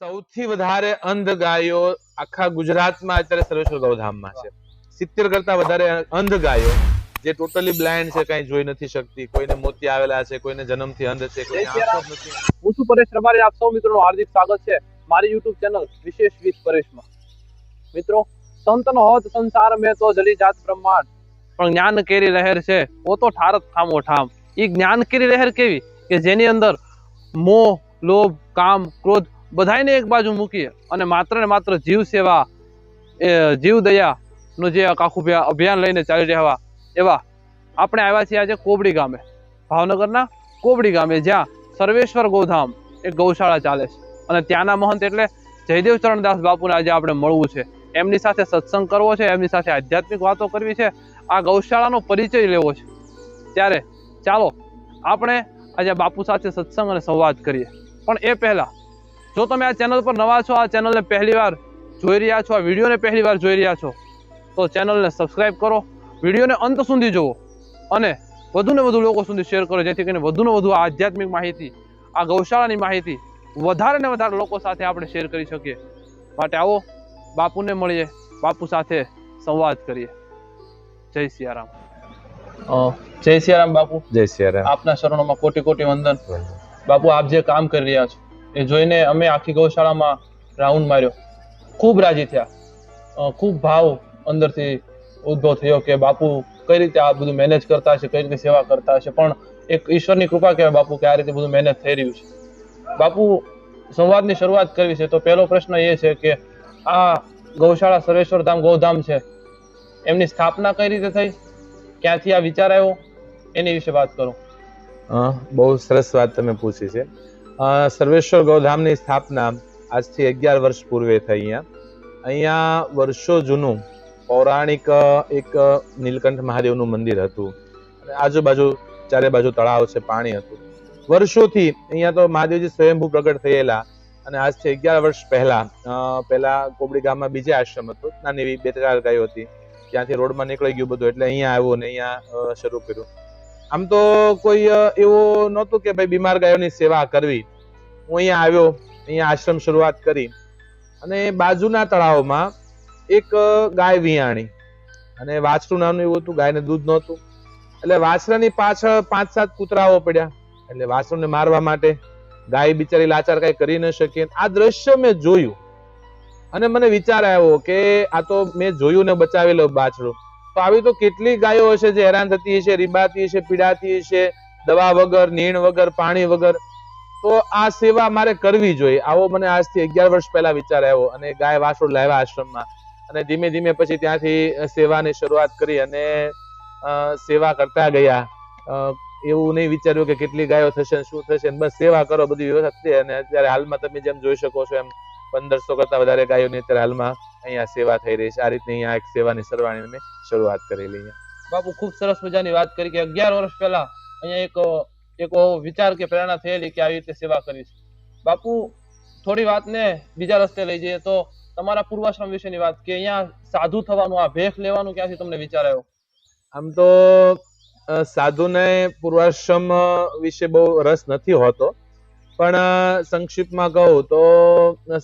સૌથી વધારે અંધ ગાયો આખા ગુજરાતમાં અત્યારે સર્વેશ્વર ગૌધામમાં છે. સિત્તેર કરતા વધારે અંધ ગાયો જે ટોટલી બ્લાઇન્ડ છે કઈ જોઈ નથી શકતી. કોઈને મોતી આવેલા છે કોઈને જન્મથી અંધ છે હું છું પરેશ રબારી આપ સૌ મિત્રોનું હાર્દિક સ્વાગત છે મારી યુટ્યુબ ચેનલ વિશેષ વિથ પરેશમાં. મિત્રો સંતનો હોત સંસાર મેં તો જલી જાત બ્રહ્માંડ પણ જ્ઞાન કેરી લહેર છે ઓ તો ઠારત ઠામો ઠામ. એ જ્ઞાન કેરી લહેર કેવી? કે જેની અંદર મોહ લોભ કામ ક્રોધ બધાયને એક બાજુ મૂકી અને માત્ર ને માત્ર જીવ સેવા, એ જીવ દયાનું જે આખું અભિયાન લઈને ચાલી રહ્યા એવા આપણે આવ્યા છીએ આજે કોબડી ગામે, ભાવનગરના કોબડી ગામે, જ્યાં સર્વેશ્વર ગૌધામ એક ગૌશાળા ચાલે છે. અને ત્યાંના મહંત એટલે જયદેવ ચરણદાસ બાપુને આજે આપણે મળવું છે. એમની સાથે સત્સંગ કરવો છે, એમની સાથે આધ્યાત્મિક વાતો કરવી છે, આ ગૌશાળાનો પરિચય લેવો છે. ત્યારે ચાલો આપણે આજે બાપુ સાથે સત્સંગ અને સંવાદ કરીએ. પણ એ પહેલા જો તમે આ ચેનલ પર નવા છો આ ચેનલને પહેલી વાર જોઈ રહ્યા છો આ વિડીયોને પહેલી વાર જોઈ રહ્યા છો તો ચેનલને સબસ્ક્રાઈબ કરો. વિડીયોને અંત સુધી જુઓ અને વધુને વધુ લોકો સુધી શેર કરો જેથી કરીને વધુને વધુ આ આધ્યાત્મિક માહિતી આ ગૌશાળાની માહિતી વધારે ને વધારે લોકો સાથે આપણે શેર કરી શકીએ. માટે આવો બાપુને મળીએ બાપુ સાથે સંવાદ કરીએ. જય સિયારામ. જય સિયારામ બાપુ. જય સિયારામ. આપના શરણોમાં કોટી કોટી વંદન. બાપુ આપ જે કામ કરી રહ્યા છો એ જોઈને અમે આખી ગૌશાળામાં રાઉન્ડ માર્યો. ખૂબ રાજી થયા. ખૂબ ભાવ અંદરથી ઉદ્ભવ થયો કે બાપુ કઈ રીતે આ બધું મેનેજ કરતા હશે, કઈ રીતે સેવા કરતા હશે? પણ એક ઈશ્વરની કૃપા કહેવાય બાપુ કે આ રીતે બધું મેનેજ થઈ રહ્યું છે. બાપુ સંવાદની શરૂઆત કરવી છે તો પહેલો પ્રશ્ન એ છે કે આ ગૌશાળા સર્વેશ્વર ધામ ગૌધામ છે. એમની સ્થાપના કઈ રીતે થઈ? ક્યાંથી આ વિચાર આવ્યો? એની વિશે વાત કરો. બહુ સરસ વાત તમે પૂછી છે. સર્વેશ્વર ગૌધામની સ્થાપના આજથી અગિયાર વર્ષ પૂર્વે થઈ અહીંયા. અહીંયા વર્ષો જૂનું પૌરાણિક એક નીલકંઠ મહાદેવનું મંદિર હતું. અને આજુબાજુ ચારે બાજુ તળાવ છે, પાણી હતું. વર્ષોથી અહીંયા તો મહાદેવજી સ્વયંભૂ પ્રગટ થયેલા અને આજથી અગિયાર વર્ષ પહેલા પહેલા કોબડી ગામમાં બીજે આશ્રમ હતો. નાની એવી બે ચાર ગાયો હતી. ત્યાંથી રોડમાં નીકળી ગયું બધું એટલે અહીંયા આવ્યો ને અહીંયા શરૂ કર્યું. આમ તો કોઈ એવું નહોતું કે ભાઈ બીમાર ગાયોની સેવા કરવી. હું અહીંયા આવ્યો, અહીંયા આશ્રમ શરૂઆત કરી. અને બાજુના તળાવમાં એક ગાય વિયાણી અને વાછરું નાનું એવું હતું, ગાયને દૂધ નહોતું. એટલે વાછરાની પાછળ પાંચ સાત કૂતરાઓ પડ્યા. એટલે વાછરુંને મારવા માટે ગાય બિચારી લાચાર કઈ કરી ન શકીએ આ દ્રશ્ય મેં જોયું. અને મને વિચાર આવ્યો કે આ તો મેં જોયું ને બચાવેલો બાછડું તો આવી તો કેટલી ગાયો હશે જે હેરાન થતી હશે, રીબાતી હશે, પીડાતી હશે, દવા વગર, નીણ વગર, પાણી વગર? તો આ સેવા મારે કરવી જોઈએ. આવો મને આજથી અગિયાર વર્ષ પહેલા વિચાર આવ્યો અને ગાય વાસોડ લાવ્યા આશ્રમમાં. અને ધીમે ધીમે પછી ત્યાંથી સેવાની શરૂઆત કરી અને સેવા કરતા ગયા. એવું નહીં વિચાર્યું કે કેટલી ગાયો થશે શું થશે બસ સેવા કરો, બધી વ્યવસ્થા અને અત્યારે હાલમાં તમે જેમ જોઈ શકો છો એમ પંદરસો કરતા વધારે ગાયોની અત્યારે હાલમાં અહીંયા સેવા થઈ રહી છે. આ રીતે અહીંયા એક સેવાની સરવાણી મેં શરૂઆત કરેલી અહીંયા બાપુ ખૂબ સરસ મજાની વાત કરી કે અગિયાર વર્ષ પહેલા અહીંયા એક એક વિચાર કે પ્રેરણા થયેલી કે આવી રીતે સેવા કરીશ બાપુ થોડી વાતને બીજા રસ્તે લઈ જઈએ તો તમારા પૂર્વાશ્રમ વિશેની વાત કે અહીંયા સાધુ થવાનું આ ભેખ લેવાનું ક્યાંથી તમને વિચાર આવ્યો? આમ તો સાધુને પૂર્વાશ્રમ વિશે બહુ રસ નથી હોતો. પણ સંક્ષિપ્તમાં કહું તો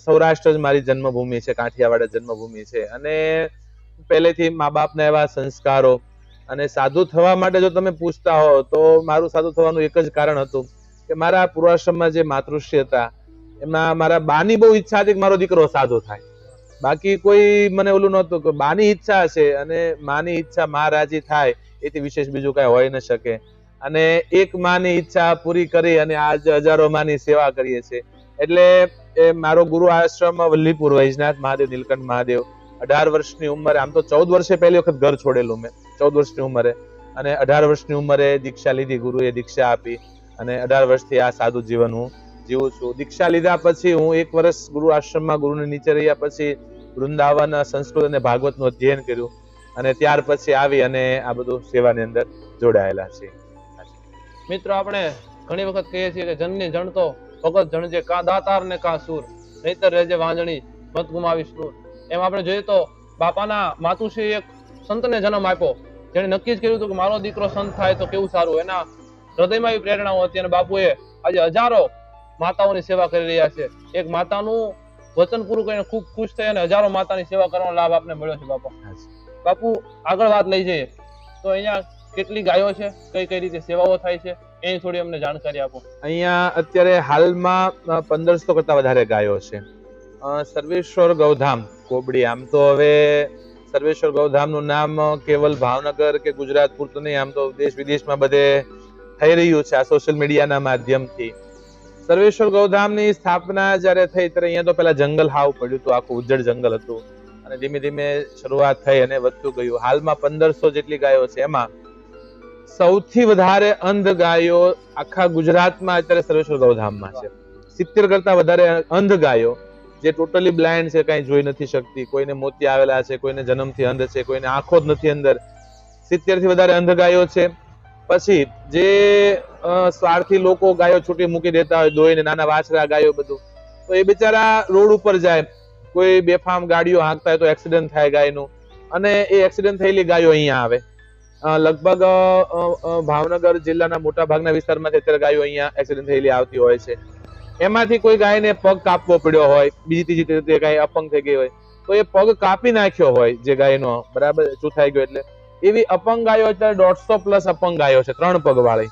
સૌરાષ્ટ્ર જ મારી જન્મભૂમિ છે, કાઠિયાવાડ જન્મભૂમિ છે. અને પહેલેથી મા બાપના એવા સંસ્કારો અને સાધુ થવા માટે જો તમે પૂછતા હો, તો મારું સાધુ થવાનું એક જ કારણ હતું કે મારા પૂર્વાશ્રમમાં જે માતૃશ્રી હતા, એમાં મારા બાની બહુ ઈચ્છા હતી કે મારો દીકરો સાધુ થાય. બાકી કોઈ મને ઓલું નહોતું કે બાની ઈચ્છા છે અને માની ઈચ્છા મા રાજી થાય, એથી વિશેષ બીજું કાંઈ હોઈ ન શકે. અને એક માની ઈચ્છા પૂરી કરી અને આજ હજારો માની સેવા કરીએ છીએ. એટલે એ મારો ગુરુ આશ્રમ વલ્લીપુર, વૈજનાથ, મહાદેવ, નીલકંઠ મહાદેવ. અઢાર વર્ષની ઉંમરે, આમ તો ચૌદ વર્ષે પહેલી વખત ઘર છોડેલું મેં, ચૌદ વર્ષની ઉંમરે. અને અઢાર વર્ષની ઉંમરે દીક્ષા લીધી, ગુરુએ દીક્ષા આપી અને અઢાર વર્ષથી આ સાધુ જીવન હું જીવું છું. દીક્ષા લીધા પછી હું એક વર્ષ ગુરુ આશ્રમમાં ગુરુની નીચે રહ્યા પછી વૃંદાવન સંસ્કૃત અને ભાગવતનું અધ્યયન કર્યું અને ત્યાર પછી આવી અને આ બધું સેવાની અંદર જોડાયેલા છે મિત્રો આપણે ઘણી વખત કહીએ છીએ કે જનની જણતો ભગત જણજે કા દાતાર ને કા સુર. નહીતર રહેજે વાંજણી મત ગુમાવીશ નૂર એમ આપણે જોઈએ તો બાપાના માતુશ્રી એક સંતને જન્મ આપ્યો. જેણે નક્કી જ કર્યું હતું કે મારો દીકરો સંત થાય તો કેવું સારું. એના હૃદયમાં એવી પ્રેરણાઓ હતી અને બાપુએ આજે હજારો માતાઓની સેવા કરી રહ્યા છે. એક માતાનું વચન પૂરું કરીને ખૂબ ખુશ થઈ અને હજારો માતાની સેવા કરવાનો લાભ આપને મળ્યો છે બાપા. બાપુ આગળ વાત લઈ જઈએ. તો અહીંયા કેટલી ગાયો છે, કઈ કઈ રીતે સેવાઓ થાય છે, એની થોડી અમને જાણકારી આપો. અહીંયા અત્યારે હાલમાં પંદરસો કરતા વધારે ગાયો છે. સર્વેશ્વર ગૌધામ, કોબડી, આમ તો હવે સર્વેશ્વર ગૌધામનું નામ કેવલ ભાવનગર કે ગુજરાત પૂરતું નહીં, આમ તો દેશ વિદેશમાં બધે થઈ રહ્યું છે આ સોશિયલ મીડિયાના માધ્યમથી. સર્વેશ્વર ગૌધામની સ્થાપના જ્યારે થઈ ત્યારે અહીંયા તો પહેલા જંગલ હાવ પડ્યું હતું, આખું ઉજ્જડ જંગલ હતું. અને ધીમે ધીમે શરૂઆત થઈ અને વધતું ગયું. હાલમાં પંદરસો જેટલી ગાયો છે એમાં સૌથી વધારે અંધ ગાયો આખા ગુજરાતમાં અત્યારે સર્વેશ્વર ગૌધામમાં છે. સિત્તેર કરતા વધારે અંધ ગાયો જે ટોટલી બ્લાઇન્ડ છે, કઈ જોઈ નથી શકતી. કોઈને મોતી આવેલા છે, કોઈને જન્મથી અંધ છે, કોઈને આંખો જ નથી અંદર. સિત્તેરથી વધારે અંધ ગાયો છે. પછી જે સ્વાર્થી લોકો ગાયો છૂટી મૂકી દેતા હોય, દોઈને નાના વાછરા ગાયો બધું, તો એ બિચારા રોડ ઉપર જાય. કોઈ બેફામ ગાડીઓ હાંકતા હોય તો એક્સિડન્ટ થાય ગાયનું. અને એ એક્સિડન્ટ થયેલી ગાયો અહીંયા આવે. લગભગ ભાવનગર જિલ્લાના મોટા ભાગના વિસ્તારમાંથી અત્યારે ગાયો અહીંયા એક્સિડન્ટ થયેલી આવતી હોય છે. એમાંથી કોઈ ગાયને પગ કાપવો પડ્યો હોય, બીજી ત્રીજી રીતે ગાય અપંગ થઈ ગઈ હોય, તો એ પગ કાપી નાખ્યો હોય જે ગાયનો. બરાબર? ચૂથાઈ ગયો એટલે? એવી અપંગ ગાયો અત્યારે દોઢસો પ્લસ અપંગ ગાયો છે, ત્રણ પગ વાળી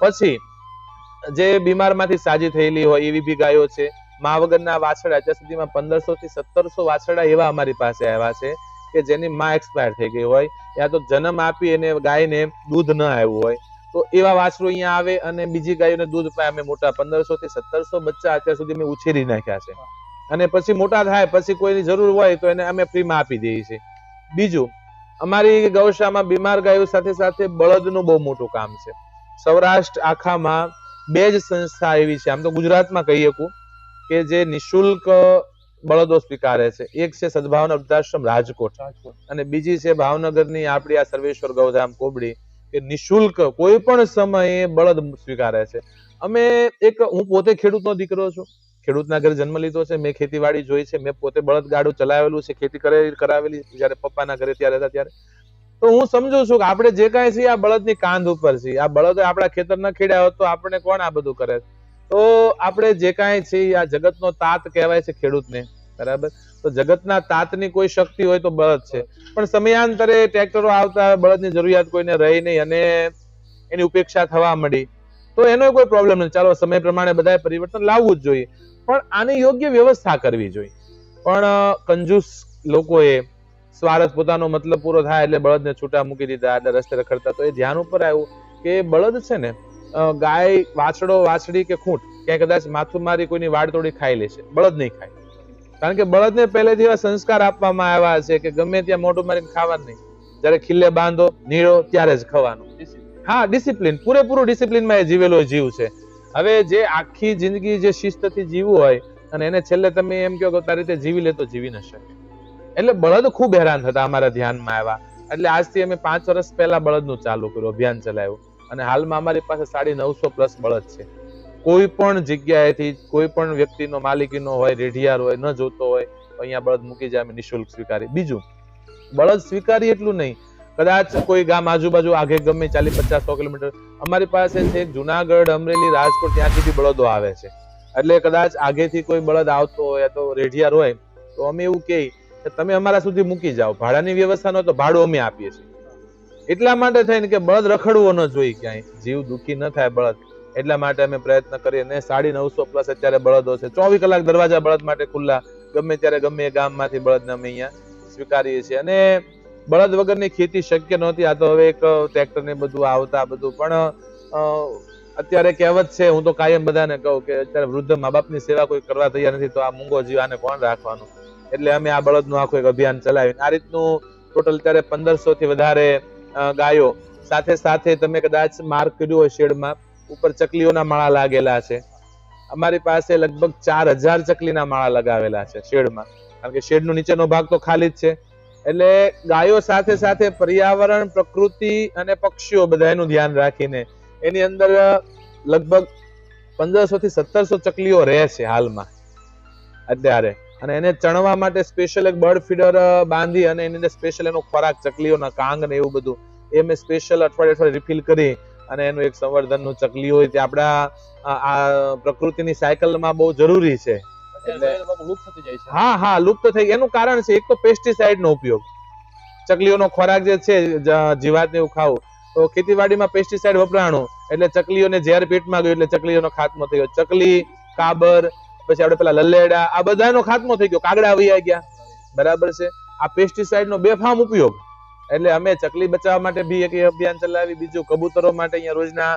પછી, જે બીમારમાંથી સાજી થયેલી હોય એવી બી ગાયો છે. મા વગરના વાછડા અત્યાર સુધીમાં પંદરસો થી સત્તરસો વાછડા એવા અમારી પાસે આવ્યા છે. કે જેની માં એક્સપાયર થઈ ગઈ હોય, યા તો જન્મ આપી એને ગાયને દૂધ ન આવ્યું હોય. તો એવા વાસરો અહીંયા આવે અને બીજી ગાયોને દૂધ પાય. અમે મોટા પંદરસો થી સત્તરસો બચ્ચા અત્યાર સુધી અમે ઉછેરી નાખ્યા છે. અને પછી મોટા થાય, પછી કોઈની જરૂર હોય તો એને અમે ફ્રીમાં આપી દઈએ છીએ. બીજું, અમારી ગૌશાળામાં બીમાર ગાયો સાથે સાથે બળદનું બહુ મોટું કામ છે. સૌરાષ્ટ્ર આખામાં બે જ સંસ્થા એવી છે. આમ તો ગુજરાતમાં કહી શકું કે જે નિશુલ્ક બળદો સ્વીકારે છે. એક છે સદભાવના વૃદ્ધાશ્રમ રાજકોટ અને બીજી છે ભાવનગરની આપણી આ સર્વેશ્વર ગૌધામ કોબડી કે નિશુલ્ક કોઈ પણ સમયે બળદ સ્વીકારે છે. અમે એક, હું પોતે ખેડૂતનો દીકરો છું. ખેડૂતના ઘરે જન્મ લીધો છે. મેં ખેતીવાડી જોઈ છે. મેં પોતે બળદ ગાડું ચલાવેલું છે. ખેતી કરાવેલી જ્યારે પપ્પાના ઘરે ત્યારે હતા ત્યારે. તો હું સમજુ છું કે આપણે જે કાંઈ છીએ આ બળદની કાંધ ઉપર છીએ. આ બળદ આપણા ખેતર ન ખેડ્યા હોત તો આપણે કોણ આ બધું કરે? તો આપણે જે કાંઈ છે આ જગતનો તાત કહેવાય છે ખેડૂતને. બરાબર? તો જગતના તાતની કોઈ શક્તિ હોય તો બળદ છે. પણ સમયાંતરે ટ્રેક્ટરો આવતા બળદની જરૂરિયાત કોઈને રહી નહીં અને એની ઉપેક્ષા થવા મળી તો એનો કોઈ પ્રોબ્લેમ નથી. ચાલો, સમય પ્રમાણે બધાએ પરિવર્તન લાવવું જ જોઈએ. પણ આની યોગ્ય વ્યવસ્થા કરવી જોઈએ. પણ કંજુસ લોકોએ સ્વાર્થ પોતાનો મતલબ પૂરો થાય એટલે બળદને છૂટા મૂકી દીધા એટલે રસ્તે રખડતા. તો એ ધ્યાન ઉપર આવ્યું કે બળદ છે ને ગાય વાછડો, વાછડી કે ખૂંટ, ક્યાંય કદાચ માથું મારી કોઈની વાડ તોડી ખાઈ લે છે. બળદ નહીં ખાય. કારણ કે બળદને પહેલેથી એવા સંસ્કાર આપવામાં આવ્યા છે કે ગમે ત્યાં મોઢું મારીને ખાવાનું નહીં. જ્યારે ખીલે બાંધો, નીળો, ત્યારે જ ખવાનું. હા, ડિસિપ્લિન, પૂરેપૂરું ડિસિપ્લિનમાં એ જીવેલો જીવ છે. હવે જે આખી જિંદગી જે શિસ્તથી જીવવું હોય, અને એને છેલ્લે તમે એમ કહો કે તારી રીતે જીવી લે તો જીવી ન શકે એટલે બળદ ખૂબ હેરાન થતા અમારા ધ્યાનમાં આવ્યા. એટલે આજથી અમે પાંચ વર્ષ પહેલા બળદનું ચાલુ કર્યું, અભિયાન ચલાવ્યું. અને હાલમાં અમારી પાસે સાડી નવસો પ્લસ બળદ છે. કોઈ પણ જગ્યાએથી, કોઈ પણ વ્યક્તિનો, માલિકીનો હોય, રેઢિયાર હોય, ન જોતો હોય અહીંયા બળદ મૂકી જાય, અમે નિઃશુલ્ક સ્વીકારી બીજું, બળદ સ્વીકારી એટલું નહીં. કદાચ કોઈ ગામ આજુબાજુ આગે ગમે ચાલીસ પચાસ, સો કિલોમીટર. અમારી પાસે છે જુનાગઢ, અમરેલી, રાજકોટ, ત્યાંથી બી બળદો આવે છે. એટલે કદાચ આગેથી કોઈ બળદ આવતો હોય તો રેઢિયાર હોય, તો અમે એવું કહીએ કે તમે અમારા સુધી મૂકી જાઓ. ભાડાની વ્યવસ્થા ન તો ભાડું અમે આપીએ છીએ. એટલા માટે થઈને કે બળદ રખડવો ન જોઈએ ક્યાંય. જીવ દુખી ન થાય બળદ. એટલા માટે અમે પ્રયત્ન કરીએ. ને સાડી નવસો પ્લસ અત્યારે બળદો છે. ચોવીસ કલાક દરવાજા બળદ માટે ખુલ્લા. ગમે ત્યારે ગમે એ ગામમાંથી બળદને અમે અહીંયા સ્વીકારીએ છીએ. અને બળદ વગરની ખેતી શક્ય નહોતી. આ તો હવે એક ટ્રેક્ટર ને બધું આવતા બધું. પણ અત્યારે કહેવત છે, હું તો કાયમ બધાને કહું કે અત્યારે વૃદ્ધ મા બાપની સેવા કોઈ કરવા તૈયાર નથી, તો આ મૂંગો જીવ આને કોણ રાખવાનું? એટલે અમે આ બળદનું આખું એક અભિયાન ચલાવ્યું આ રીતનું ટોટલ અત્યારે પંદરસો થી વધારે ગાયો. સાથે સાથે તમે કદાચ માર્ક કર્યું હોય શેડમાં, ઉપર ચકલીઓના માળા લાગેલા છે. અમારી પાસે લગભગ ચાર હજાર ચકલીના માળા લગાવેલા છે શેડમાં. કારણ કે શેડનો નીચેનો ભાગ તો ખાલી જ છે. એટલે ગાયો સાથે સાથે પર્યાવરણ, પ્રકૃતિ અને પક્ષીઓ બધાનું ધ્યાન રાખીને એની અંદર લગભગ પંદરસો થી સત્તરસો ચકલીઓ રહે છે હાલમાં. અત્યારે. અને એને ચણવા માટે સ્પેશિયલ એક બર્ડ ફીડર બાંધી અને એની અંદર સ્પેશિયલ એનો ખોરાક ચકલીઓના કાંગ ને એવું બધું એ મેં સ્પેશિયલ અઠવાડિયે અઠવાડિયે રિફિલ કરી અને એનું એક સંવર્ધનનું ચકલી હોય તે આપણા આ- પ્રકૃતિની સાયકલમાં બહુ જરૂરી છે. હા હા લુપ્ત થઈ. એનું કારણ છે એક તો પેસ્ટિસાઇડનો ઉપયોગ. ચકલીઓનો ખોરાક જે છે જીવાતને એવું ખાવું. તો ખેતીવાડીમાં પેસ્ટિસાઇડ વપરાણું. એટલે ચકલીઓને ઝેર પેટમાં ગયું એટલે ચકલીઓનો ખાત્મો થયો. ચકલી કાબર પછી આપણે પેલા લલ્લેડા આ બધાનો ખાત્મો થઈ ગયો. કાગડા વૈયા ગયા. બરાબર છે? આ પેસ્ટિસાઇડ નો બેફામ ઉપયોગ. એટલે અમે ચકલી બચાવવા માટે બી એક અભિયાન ચલાવી બીજું કબૂતરો માટે અહીંયા રોજના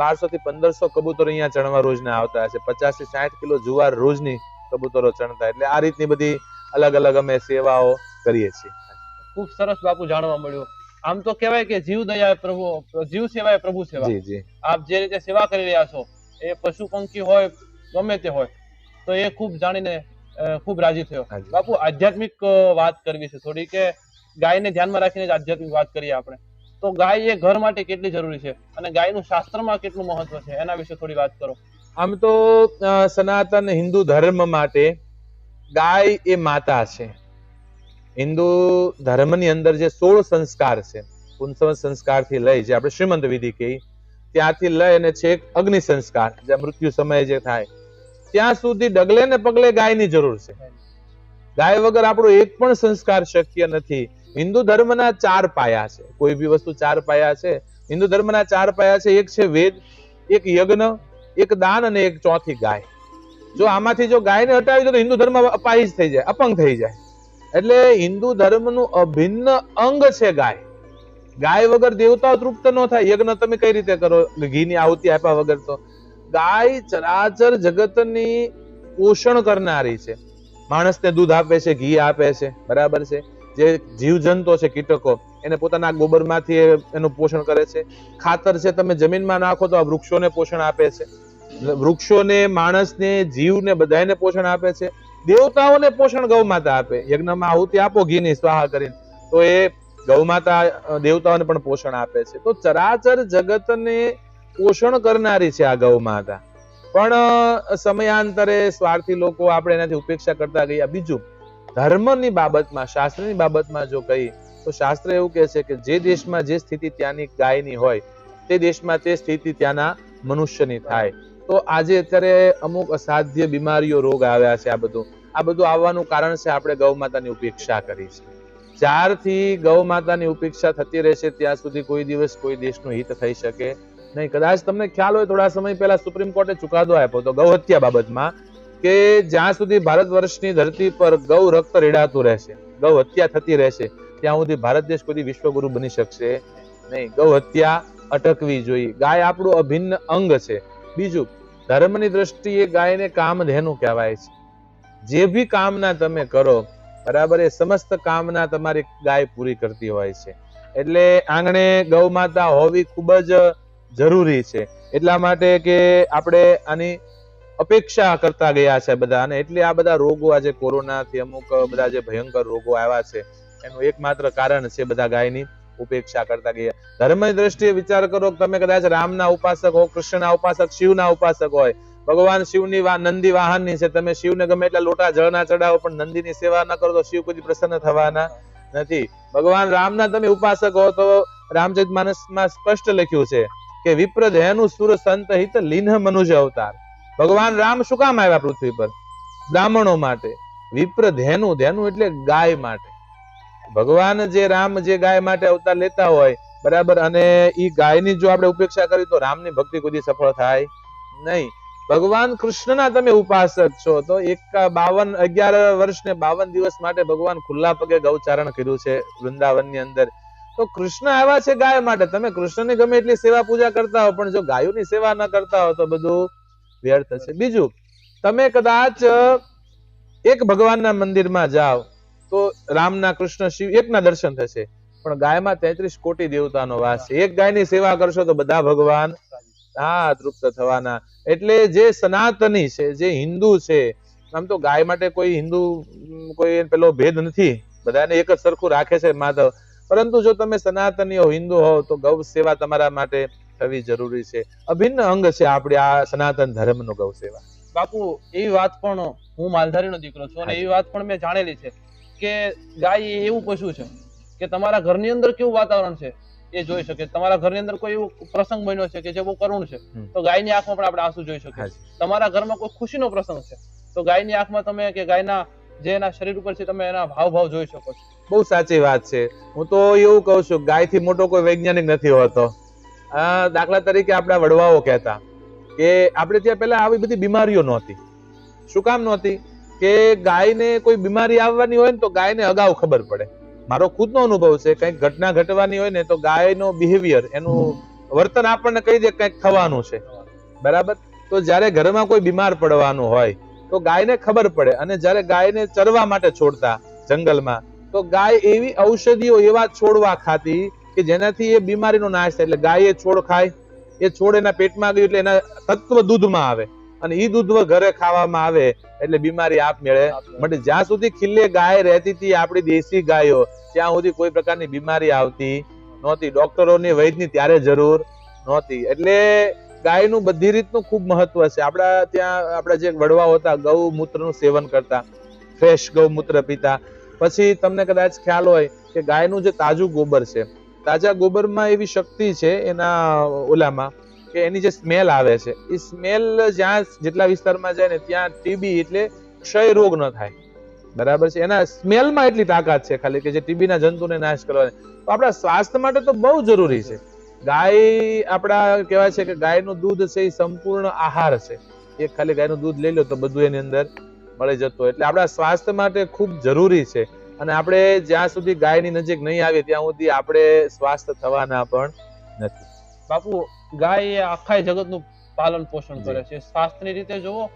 બારસો થી પંદરસો કબૂતરો અહીંયા ચણવા રોજના આવતા હશે. પચાસથી સાઠ કિલો જુવાર રોજની કબૂતરો ચણતા. એટલે આ રીતની બધી અલગ અલગ અમે સેવાઓ કરીએ છીએ. ખૂબ સરસ બાપુ જાણવા મળ્યું. આમ તો કહેવાય કે જીવ દયા પ્રભુ જીવ સેવા એ પ્રભુ સેવા. આપ જે રીતે સેવા કરી રહ્યા છો એ પશુ પંખી હોય ગમે તે હોય તો એ ખૂબ જાણીને ખૂબ રાજી થયો. બાપુ આધ્યાત્મિક વાત કરવી છે થોડી કે ગાયને ધ્યાનમાં રાખીને જ આધ્યાત્મિક વાત કરીએ આપણે. તો ગાય એ ઘર માટે કેટલી જરૂરી છે અને ગાયનું શાસ્ત્રમાં કેટલું મહત્વ છે? એના વિશે થોડી વાત કરો. આમ તો સનાતન હિન્દુ ધર્મ માટે ગાય એ માતા છે. હિન્દુ ધર્મની અંદર જે સોળ સંસ્કાર છે પુનસવ સંસ્કારથી લઈ જે આપણે શ્રીમંત વિધિ કહી ત્યાંથી લઈ અને છેક અગ્નિ સંસ્કાર જે મૃત્યુ સમયે જે થાય ત્યાં સુધી ડગલે ને પગલે ગાયની જરૂર છે. ગાય વગર આપણો એક પણ સંસ્કાર શક્ય નથી. હિન્દુ ધર્મના ચાર પાયા છે. કોઈ બી વસ્તુ ચાર પાયા છે. હિન્દુ ધર્મના ચાર પાયા છે. એક છે વેદ, એક યજ્ઞ, એક દાન અને એક ચોથી ગાય. જો આમાંથી જો ગાયને હટાવી દો તો હિન્દુ ધર્મ અપાહિજ થઈ જાય, અપંગ થઈ જાય. એટલે હિન્દુ ધર્મનું અભિન્ન અંગ છે ગાય. ગાય વગર દેવતાઓ તૃપ્ત ન થાય. યજ્ઞ તમે કઈ રીતે કરો? ઘીની આહુતિ આપ્યા વગર તો. ગાય ચરાચર જગતની પોષણ કરનારી છે. માણસને દૂધ આપે છે, ઘી આપે છે, બરાબર છે. જે જીવજંતુઓ છે, કીટકો, એને પોતાના ગોબરમાંથી એનું પોષણ કરે છે. ખાતર છે, તમે જમીનમાં નાખો તો આ વૃક્ષોને પોષણ આપે છે. વૃક્ષોને, માણસને, જીવને બધાને પોષણ આપે છે. દેવતાઓને પોષણ ગૌ માતા આપે. યજ્ઞમાં આહુતિ આપો, ઘીની સ્વાહા કરીને. તો એ ગૌ માતા, દેવતાઓને પણ પોષણ આપે છે. તો ચરાચર જગતને પોષણ કરનારી છે આ ગૌ માતા. પણ સમયાંતરે સ્વાર્થી લોકો આપણે એનાથી ઉપેક્ષા કરતા ગયા. બીજું, ધર્મની બાબતમાં, શાસ્ત્રની બાબતમાં જો કહી તો શાસ્ત્ર એવું કહે છે કે જે દેશમાં જે સ્થિતિ ત્યાંની ગાયની હોય, તે દેશમાં તે સ્થિતિ ત્યાંના મનુષ્યની થાય. તો આજે અત્યારે અમુક અસાધ્ય બીમારીઓ, રોગ આવ્યા છે આ બધું. આ બધું આવવાનું કારણ છે આપણે ગૌ માતાની ઉપેક્ષા કરી છે. જ્યારથી ગૌ માતાની ઉપેક્ષા થતી રહેશે, ત્યાં સુધી કોઈ દિવસ કોઈ દેશનું હિત થઈ શકે નહીં, કદાચ તમને ખ્યાલ હોય, થોડા સમય પહેલા સુપ્રીમ કોર્ટે ચુકાદો આપ્યો હતો ગૌ હત્યા બાબતમાં, કે જ્યાં સુધી ભારત વર્ષની ધરતી પર ગૌ રક્ત રેડાતું રહેશે, ગૌ હત્યા થતી રહેશે, ત્યાં સુધી ભારત દેશ કોઈ વિશ્વગુરુ બની શકશે નહીં. ગૌ હત્યા અટકવી જોઈએ. ગાય આપણું અભિન્ન અંગ છે. બીજું, ધર્મની દ્રષ્ટિએ ગાયને કામધેનુ કહેવાય છે. જે બી કામના તમે કરો, બરાબર, એ સમસ્ત કામના તમારી ગાય પૂરી કરતી હોય છે. એટલે આંગણે ગૌ માતા હોવી ખૂબ જ જરૂરી છે. એટલા માટે કે આપણે આની અપેક્ષા કરતા ગયા છે બધા અને એટલે આ બધા રોગો આજે કોરોનાથી અમુક બધા જે ભયંકર રોગો આવ્યા છે, એનું એકમાત્ર કારણ છે બધા ગાયની ઉપેક્ષા કરતા ગયા. ધર્મની દ્રષ્ટિએ વિચાર કરો તમે કદાચ રામના ઉપાસક હો, કૃષ્ણના ઉપાસક, શિવના ઉપાસક હોય. ભગવાન શિવની નંદી વાહનની છે. તમે શિવને ગમે એટલા લોટા જળ ના ચડાવો, પણ નંદીની સેવા ના કરો તો શિવ કોઈ પ્રસન્ન થવાના નથી. ભગવાન રામના તમે ઉપાસક હો તો રામચરિત માનસમાં સ્પષ્ટ લખ્યું છે. કે વિપ્ર ધેનુ સુર સંત હિત લીન મનુજ અવતાર. ભગવાન રામ શું કામ આવ્યા પૃથ્વી પર? બ્રાહ્મણો માટે. વિપ્ર ધેનુ ધેનુ એટલે ગાય માટે. ભગવાન જે રામ જે ગાય માટે અવતાર લેતા હોય, બરાબર, અને એ ગાયની જો આપણે ઉપેક્ષા કરી તો રામની ભક્તિ કોઈ સફળ થાય નહીં. ભગવાન કૃષ્ણના તમે ઉપાસક છો, તો એક બાવન, અગિયાર વર્ષ ને બાવન દિવસ માટે ભગવાન ખુલ્લા પગે ગૌચારણ કર્યું છે વૃંદાવનની અંદર. તો કૃષ્ણ આવ્યા છે ગાય માટે. તમે કૃષ્ણની ગમે એટલી સેવા પૂજા કરતા હો, પણ જો ગાયોની સેવા ન કરતા હો તો બધું વ્યર્થ છે. બીજું, તમે કદાચ એક ભગવાનના મંદિરમાં જાઓ, તો રામના કૃષ્ણ શિવ એકના દર્શન થશે. પણ ગાયમાં તેત્રીસ કોટી દેવતાનો વાસ છે. એક ગાયની સેવા કરશો તો બધા ભગવાન હા તૃપ્ત થવાના. એટલે જે સનાતની છે, જે હિન્દુ છે, આમ તો ગાય માટે કોઈ હિન્દુ, કોઈ પેલો ભેદ નથી. બધાને એક જ સરખું રાખે છે માધવ. પરંતુ જો તમે સનાતની હો હિન્દુ હો તો ગૌ સેવા તમારા માટે થવી જરૂરી છે. અભિન્ન અંગ છે આપણી આ સનાતન ધર્મનો ગૌ સેવા. બાપુ એવી વાત પણ હું માલધારીનો દીકરો છું અને એવી વાત પણ મેં જાણેલી છે કે ગાય એવું પશુ છે કે તમારા ઘરની અંદર કેવું વાતાવરણ છે એ જોઈ શકે. તમારા ઘરની અંદર કોઈ એવો પ્રસંગ બન્યો છે કે જે બહુ કરુણ છે. તો ગાયની આંખમાં પણ આપણે આંસુ જોઈ શકીએ. તમારા ઘરમાં કોઈ ખુશીનો પ્રસંગ છે તો ગાયની આંખમાં તમે કે ગાયના જે એના શરીર ઉપર છે, તમે એના ભાવ ભાવ જોઈ શકો છો. બહુ સાચી વાત છે. હું તો એવું કહું છું, ગાયથી મોટો કોઈ વૈજ્ઞાનિક નથી હોતો. દાખલા તરીકે આપણા વડવાઓ કહેતા કે આપણે ત્યાં પહેલા આવી બધી બીમારીઓ નહોતી. શું કામ નહોતી? કે ગાયને કોઈ બીમારી આવવાની હોય ને તો ગાયને અગાઉ ખબર પડે. મારો ખુદનો અનુભવ છે, કંઈક ઘટના ઘટવાની હોય ને તો ગાયનો બિહેવિયર એનું વર્તન આપણને કહી દે કંઈક થવાનું છે. બરાબર? તો જ્યારે ઘરમાં કોઈ બીમાર પડવાનું હોય તો ગાયને ખબર પડે. અને જ્યારે ગાયને ચરવા માટે છોડતા જંગલમાં, તો ગાય એવી ઔષધિઓ એવા છોડવા ખાતી કે જેનાથી એ બીમારીનો નાશ થાય. એટલે ગાય એ છોડ ખાય. એ છોડ એના પેટમાં ગયું એટલે એના તત્વ દૂધમાં આવે. અને એ દૂધ ઘરે ખાવામાં આવે એટલે બીમારી આપ મેળે. માટે જ્યાં સુધી ખીલ્લે ગાય રહેતી હતી, આપણી દેશી ગાયો, ત્યાં સુધી કોઈ પ્રકારની બીમારી આવતી નહોતી. ડોક્ટરોની વૈદની ત્યારે જરૂર નહોતી. એટલે ગાયનું બધી રીતનું ખૂબ મહત્વ છે. આપણા ત્યાં, આપણા જે વડવા હતા ગૌમૂત્રનું સેવન કરતા, ફ્રેશ ગૌમૂત્ર પીતા. પછી તમને કદાચ ખ્યાલ હોય કે ગાયનું જે તાજું ગોબર છે, તાજા ગોબરમાં એવી શક્તિ છે એના ઓલામાં કે એની જે સ્મેલ આવે છે. એ સ્મેલ જ્યાં જેટલા વિસ્તારમાં જાય ને ત્યાં ટીબી એટલે ક્ષય રોગ ન થાય. બરાબર છે? એના સ્મેલમાં એટલી તાકાત છે ખાલી કે જે ટીબીના જંતુને નાશ કરવાની. તો આપણા સ્વાસ્થ્ય માટે તો બહુ જરૂરી છે. ગાય આપણા કહેવાય છે કે ગાયનું દૂધ છે એ સંપૂર્ણ આહાર છે. એક ખાલી ગાયનું દૂધ લઈ લો તો બધું એની અંદર મળી જતું એટલે આપણા સ્વાસ્થ્ય માટે ખૂબ જરૂરી છે. અને આપણે જ્યાં સુધી ગાયની નજીક નહીં આવીએ ત્યાં સુધી આપણે સ્વાસ્થ્ય થવાના પણ નથી. બાપુ ગાય એ આખા જગતનું પાલન પોષણ કરે છે. શાસ્ત્રની રીતે જોવો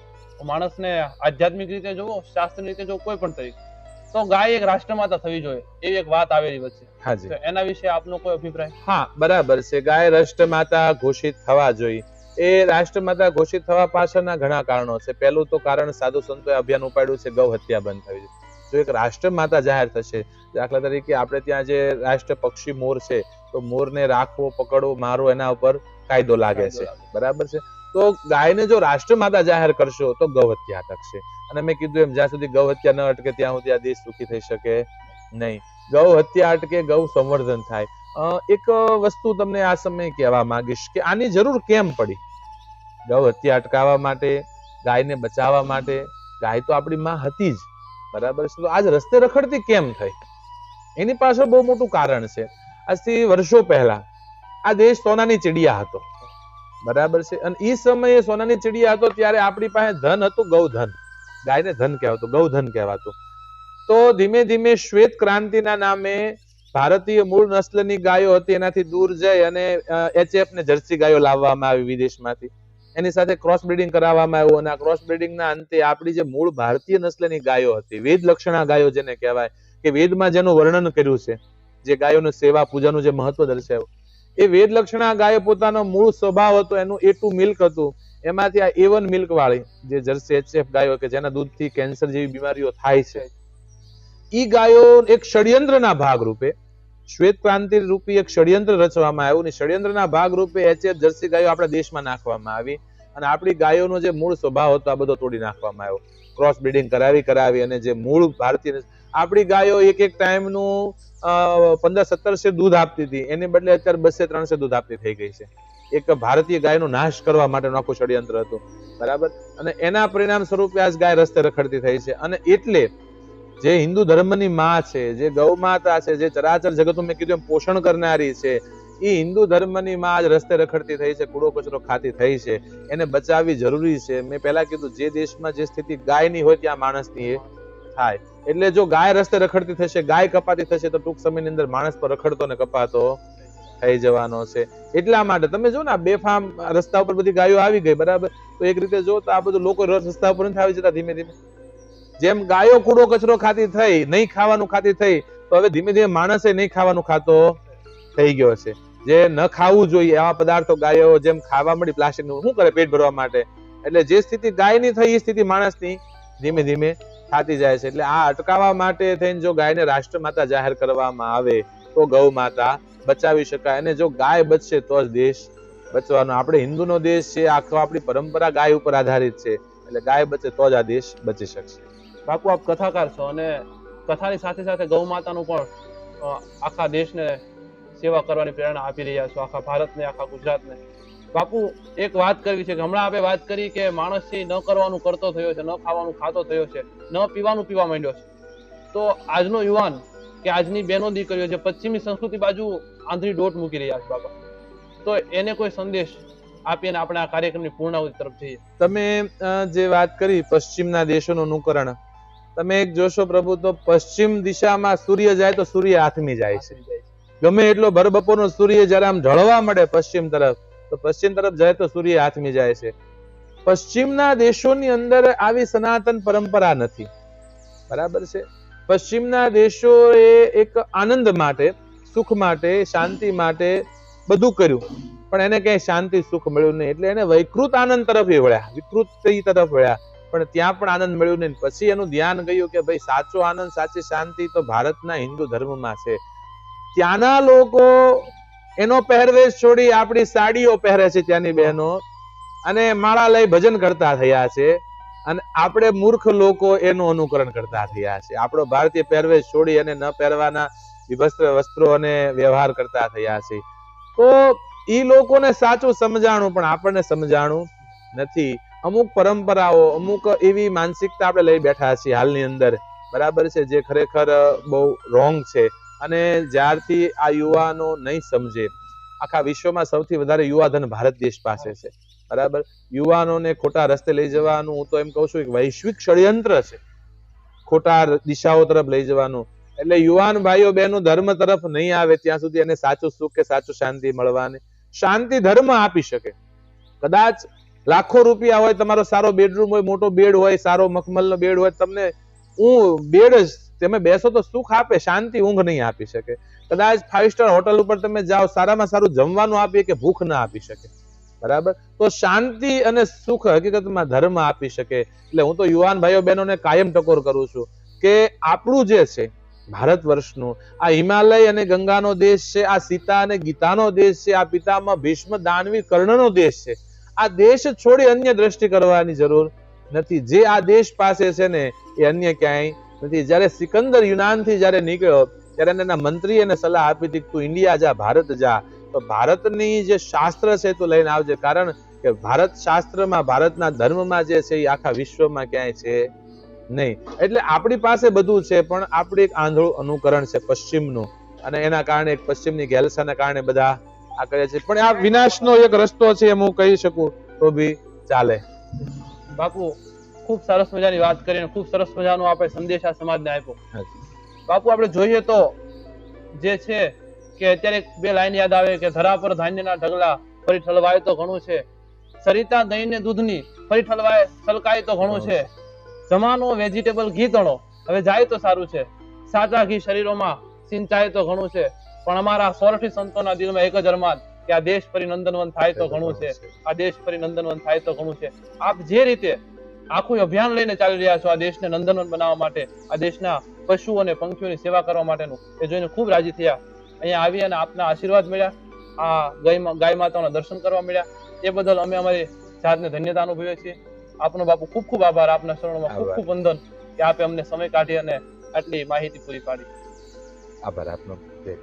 માણસને આધ્યાત્મિક રીતે જોવો શાસ્ત્રની રીતે જોવો કોઈ પણ તરીકે. તો ગાય એક રાષ્ટ્રમાતા થવી જોઈએ એવી એક વાત આવેલી વચ્ચે. હાજી. તો એના વિશે આપનો કોઈ અભિપ્રાય? હા બરાબર છે. ગાય રાષ્ટ્રમાતા ઘોષિત થવા જોઈએ. એ રાષ્ટ્રમાતા ઘોષિત થવા પાછળના ઘણા કારણો છે. પહેલું તો કારણ સાધુ સંતોએ અભિયાન ઉપાડ્યું છે ગૌ હત્યા બંધ થવી જોઈએ. જો એક રાષ્ટ્રમાતા જાહેર થશે દાખલા તરીકે આપણે ત્યાં જે રાષ્ટ્ર પક્ષી મોર છે તો મોરને રાખવો પકડવો મારવો એના ઉપર કાયદો લાગે છે. બરાબર છે? તો ગાયને જો રાષ્ટ્રમાતા જાહેર કરશો તો ગૌ હત્યા અટકશે અને મેં કીધું એમ, જ્યાં સુધી ગૌ હત્યા ન અટકે, ત્યાં સુધી આ દેશ સુખી થઈ શકે નહીં. ગૌ હત્યા અટકે, ગૌ સંવર્ધન થાય. એક વસ્તુ તમને આ સમયે કહેવા માંગીશ કે આની જરૂર કેમ પડી? ગૌ હત્યા અટકાવવા માટે, ગાયને બચાવવા માટે, ગાય તો આપણી માં હતી જ. બરાબર છે? તો આજ રસ્તે રખડતી કેમ થઈ? એની પાછળ બહુ મોટું કારણ છે. આજથી વર્ષો પહેલા આ દેશ સોનાની ચીડિયા હતો. બરાબર છે? અને એ સમયે સોનાની ચીડિયા હતો ત્યારે આપણી પાસે ધન હતું, ગૌધન. ગાયને ધન કહેવાતું, ગૌધન કહેવાતું. તો ધીમે ધીમે શ્વેત ક્રાંતિના નામે ભારતીય મૂળ નસ્લની ગાયો હતી, એનાથી દૂર જઈ અને એચએફ ને જર્સી ગાયો લાવવામાં આવી વિદેશમાંથી. એની સાથે ક્રોસ બ્રીડિંગ કરાવવામાં આવ્યું અને આ ક્રોસ બ્રીડિંગના અંતે આપણી જે મૂળ ભારતીય નસ્લની ગાયો હતી, વેદ લક્ષણા ગાયો જેને કહેવાય, કે વેદમાં જેનું વર્ણન કર્યું છે, જે ગાયોનું સેવા, પૂજાનું જે મહત્વ દર્શાવ્યું. એ વેદ લક્ષણા ગાયો પોતાનો મૂળ સ્વભાવ હતો, એનું એ ટુ મિલ્ક હતું. એમાંથી આ એવન મિલ્ક વાળી જે જર્સી એચએફ ગાયો કે જેના દૂધથી કેન્સર જેવી બીમારીઓ થાય છે, ઈ ગાયો એક ષડયંત્રના ભાગરૂપે, શ્વેત ક્રાંતિ રૂપી એક ષડયંત્ર રચવામાં આવ્યું અને ષડયંત્રના ભાગરૂપે એચએફ જર્સી ગાયો આપણા દેશમાં નાખવામાં આવી અને આપણી ગાયોનો જે મૂળ સ્વભાવ હતો, આ બધો તોડી નાખવામાં આવ્યો. ક્રોસ બ્રીડિંગ કરાવી કરાવી અને જે મૂળ ભારતીય આપણી ગાયો એક એક ટાઈમનું પંદર સત્તર શેર દૂધ આપતી હતી. એને બદલે અત્યારે બસે ત્રણસો દૂધ આપતી થઈ ગઈ છે. એક ભારતીય ગાયનો નાશ કરવા માટેનું આખું ષડયંત્ર હતું. બરાબર? અને એના પરિણામ સ્વરૂપે આજ ગાય રસ્તે રખડતી થઈ છે. અને એટલે જે હિન્દુ ધર્મની માં છે, જે ગૌ માતા છે, જે ચરાચર જગતનું મેં કીધું એમ પોષણ કરનારી છે એ હિન્દુ ધર્મની માં આજ રસ્તે રખડતી થઈ છે, કૂડો કચરો ખાતી થઈ છે. એને બચાવવી જરૂરી છે. મેં પહેલા કીધું, જે દેશમાં જે સ્થિતિ ગાયની હોય ત્યાં માણસની એ થાય. એટલે જો ગાય રસ્તે રખડતી થશે, ગાય કપાતી થશે, તો ટૂંક સમયની અંદર માણસ પર રખડતો ને કપાતો થઈ જવાનો છે. એટલા માટે તમે જો ને બેફામ રસ્તા ઉપર બધી ગાયો આવી ગઈ, બરાબર? તો એક રીતે જો તો આ બધું લોકો રસ્તા ઉપર નથી આવી જતા ધીમે ધીમે. જેમ ગાયો કૂડો કચરો ખાતી થઈ, નહીં ખાવાનું ખાતી થઈ, તો હવે ધીમે ધીમે માણસે નહીં ખાવાનું ખાતો થઈ ગયો છે. જે ન ખાવું જોઈએ આવા પદાર્થો ગાયો જેમ ખાવા મળી પ્લાસ્ટિકનું શું કરે? પેટ ભરવા માટે. એટલે જે સ્થિતિ ગાયની થઈ, એ સ્થિતિ માણસની ધીમે ધીમે થતી જાય છે. એટલે આ અટકાવવા માટે થઈને જો ગાયને રાષ્ટ્રમાતા જાહેર કરવામાં આવે, તો ગૌ માતા બચાવી શકાય. અને જો ગાય બચશે, તો જ દેશ બચવાનો. આપણે હિન્દુનો દેશ છે, આખો આપણી પરંપરા ગાય ઉપર આધારિત છે. એટલે ગાય બચે, તો જ આ દેશ બચી શકશે. બાપુ, આપ કથાકાર છો અને કથાની સાથે સાથે ગૌ માતાનું પણ આખા દેશને સેવા કરવાની પ્રેરણા આપી રહ્યા છો. આખા ભારતને, આખા ગુજરાતને. બાપુ એક વાત કરવી છે કે હમણાં આપણે વાત કરી કે માણસથી ન કરવાનું કરતો થયો છે ન ખાવાનું ખાતો થયો છે ન પીવાનું પીવા માંડ્યો છે. તો આજનો યુવાન કે આજની બેનો દીકરીઓ છે પશ્ચિમી સંસ્કૃતિ બાજુ આંધળી દોટ મૂકી રહ્યા છે બાપા. તો એને કોઈ સંદેશ આપીને આપણે આ કાર્યક્રમની પૂર્ણાહુતિ તરફ જઈએ. તમે જે વાત કરી પશ્ચિમના દેશોનું અનુકરણ તમે એક જોશો પ્રભુ તો પશ્ચિમ દિશામાં સૂર્ય જાય તો સૂર્ય હાથમી જાય છે. ગમે એટલો ભરબપોરનો સૂર્ય જ્યારે આમ ઢળવા મળે પશ્ચિમ તરફ તો પશ્ચિમ તરફ જાય તો સૂર્ય હાથમી જાય છે. પશ્ચિમના દેશોની અંદર આવી સનાતન પરંપરા નથી. બરાબર છે? પશ્ચિમના દેશો એ એક આનંદ માટે, સુખ માટે, શાંતિ માટે બધું કર્યું. પણ એને ક્યાંય શાંતિ, સુખ મળ્યું નહીં. એટલે એને વૈકૃત આનંદ તરફ એ વળ્યા. વિકૃતિ તરફ વળ્યા. પણ ત્યાં પણ આનંદ મળ્યું નહીં. પછી એનું ધ્યાન ગયું કે ભાઈ સાચો આનંદ, સાચી શાંતિ તો ભારતના હિન્દુ ધર્મમાં છે. ત્યાંના લોકો એનો પહેરવેશ છોડી આપણી સાડીઓ પહેરે છે ત્યાંની બહેનો. અને માળા લઈ ભજન કરતા થયા છે. અને આપણે મૂર્ખ લોકો એનું અનુકરણ કરતા થયા છે. આપણો ભારતીય પહેરવેશ છોડી અને ન પહેરવાના વિભસ્ત્ર વસ્ત્રો અને વ્યવહાર કરતા થયા છે. તો એ લોકોને સાચું સમજાણું, પણ આપણને સમજાણું નથી. અમુક પરંપરાઓ, અમુક એવી માનસિકતા આપણે લઈ બેઠા છીએ હાલની અંદર. બરાબર છે? જે ખરેખર બહુ રોંગ છે. અને જ્યારથી આ યુવાનો નહીં સમજે, આખા વિશ્વમાં સૌથી વધારે યુવાધન ભારત દેશ પાસે છે. બરાબર? યુવાનોને ખોટા રસ્તે લઈ જવાનું, હું તો એમ કહું છું એક વૈશ્વિક ષડયંત્ર છે. ખોટા દિશાઓ તરફ લઈ જવાનું. એટલે યુવાન ભાઈઓ બહેનો ધર્મ તરફ નહીં આવે ત્યાં સુધી એને સાચું સુખ કે સાચું શાંતિ મળવાની. શાંતિ ધર્મ આપી શકે. કદાચ લાખો રૂપિયા હોય, તમારો સારો બેડરૂમ હોય, મોટો બેડ હોય, સારો મખમલનો બેડ હોય, તમને હું બેડ જ તમે બેસો તો સુખ આપે, શાંતિ ઊંઘ નહીં આપી શકે. કદાચ ફાઈવ સ્ટાર હોટલ ઉપર તમે જાઓ, સારામાં સારું જમવાનું આપીએ કે ભૂખ ના આપી શકે. બરાબર? તો શાંતિ અને સુખ હકીકતમાં ધર્મ આપી શકે. એટલે હું તો યુવાન ભાઈઓ બહેનોને કાયમ ટકોર કરું છું કે આપણું જે છે, ભારત વર્ષનું, આ હિમાલય અને ગંગાનો દેશ છે, આ સીતા અને ગીતાનો દેશ છે, આ પિતામાં ભીષ્મ દાનવી કર્ણનો દેશ છે. આ દેશ છોડી અન્ય દ્રષ્ટિ કરવાની જરૂર નથી. જે આ દેશ પાસે છે ને, એ અન્ય ક્યાંય નથી. જ્યારે સિકંદર યુનાનથી જ્યારે નીકળ્યો, ત્યારે એના મંત્રી એને સલાહ આપી હતી તું ઇન્ડિયા જા, ભારત જા. તો ભારતની જે શાસ્ત્ર છે તું લઈને આવજે. કારણ કે ભારત શાસ્ત્રમાં, ભારતના ધર્મમાં જે છે એ આખા વિશ્વમાં ક્યાંય છે નહીં. એટલે આપણી પાસે બધું છે, પણ આપણે એક આંધળું અનુકરણ છે પશ્ચિમનું. અને એના કારણે પશ્ચિમની ગેલસાના કારણે બધા આ કરે છે. પણ આ વિનાશનો એક રસ્તો છે એમ હું કહી શકું. તો બી ચાલે. બાપુ ખૂબ સરસ મજાની વાત કરીને ખૂબ સરસ મજાનો આપણે સંદેશ આ સમાજને આપ્યો. બાપુ આપણે જોઈએ તો જે છે કે અત્યારે બે લાઈન યાદ આવે કે ધરા પર ધાન્યના ઢગલા ફરી ઠલવાય તો ઘણું છે. સરિતા દહીં ને દૂધની ફરી ઠલવાય સલકાય તો ઘણું છે. જમાનો વેજીટેબલ ઘી તણો હવે જાય તો સારું છે. સાચા ઘી શરીરોમાં સિંચાય તો ઘણું છે. પણ અમારા સોરઠી સંતોના દિલમાં એક જ અરમાન કે આ દેશ પરિનંદનવન નંદનવન થાય તો ઘણું છે. આ દેશ પરિનંદનવન નંદનવન થાય તો ઘણું છે. આપ જે રીતે આખું અભિયાન લઈને ચાલી રહ્યા છો આ દેશને નંદનવન બનાવવા માટે આ દેશના પશુ અને પંખીઓની સેવા કરવા માટેનું. એ જોઈને ખૂબ રાજી થયા. અહીંયા આવી અને આપના આશીર્વાદ મળ્યા. આ ગાય મા- ગાય માતાના દર્શન કરવા મળ્યા. એ બદલ અમે અમારી જાતને ધન્યતા અનુભવીએ છીએ. આપનો બાપુ ખૂબ ખૂબ આભાર. આપના શરણોમાં ખૂબ ખૂબ વંદન કે આપે અમને સમય કાઢી અને આટલી માહિતી પૂરી પાડી. આભાર આપનો. જય.